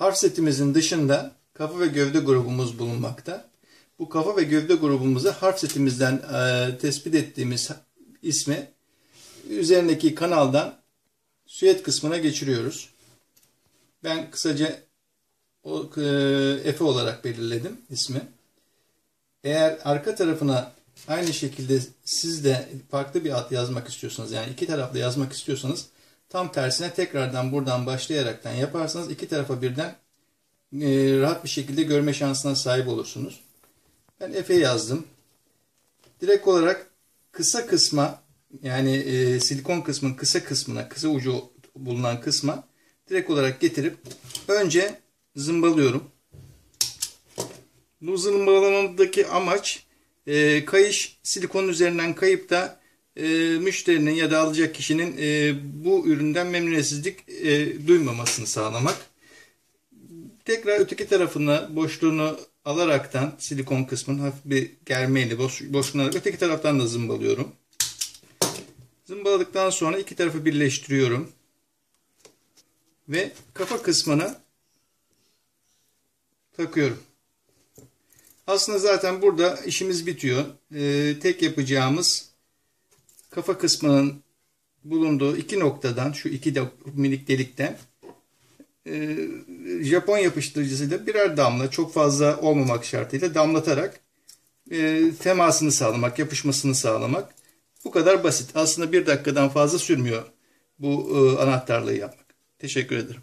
Harf setimizin dışında kafa ve gövde grubumuz bulunmakta. Bu kafa ve gövde grubumuzu harf setimizden e, tespit ettiğimiz ismi üzerindeki kanaldan süet kısmına geçiriyoruz. Ben kısaca o e, Efe olarak belirledim ismi. Eğer arka tarafına aynı şekilde siz de farklı bir ad yazmak istiyorsanız yani iki taraflı yazmak istiyorsanız tam tersine tekrardan buradan başlayaraktan yaparsanız iki tarafa birden e, rahat bir şekilde görme şansına sahip olursunuz. Ben Efe yazdım. Direkt olarak kısa kısma yani e, silikon kısmın kısa kısmına, kısa ucu bulunan kısma direkt olarak getirip önce zımbalıyorum. Bu zımbalamamdaki amaç e, kayış silikonun üzerinden kayıp da e, müşterinin ya da alacak kişinin e, bu üründen memnuniyetsizlik e, duymamasını sağlamak. Tekrar öteki tarafına boşluğunu alaraktan silikon kısmını hafif bir germeyle boş, boşluğunu öteki taraftan da zımbalıyorum. Zımbaladıktan sonra iki tarafı birleştiriyorum. Ve kafa kısmını takıyorum. Aslında zaten burada işimiz bitiyor. Ee, tek yapacağımız kafa kısmının bulunduğu iki noktadan, şu iki de, minik delikten e, Japon yapıştırıcısıyla birer damla, çok fazla olmamak şartıyla damlatarak e, temasını sağlamak, yapışmasını sağlamak. Bu kadar basit. Aslında bir dakikadan fazla sürmüyor bu e, anahtarlığı yapmak. Teşekkür ederim.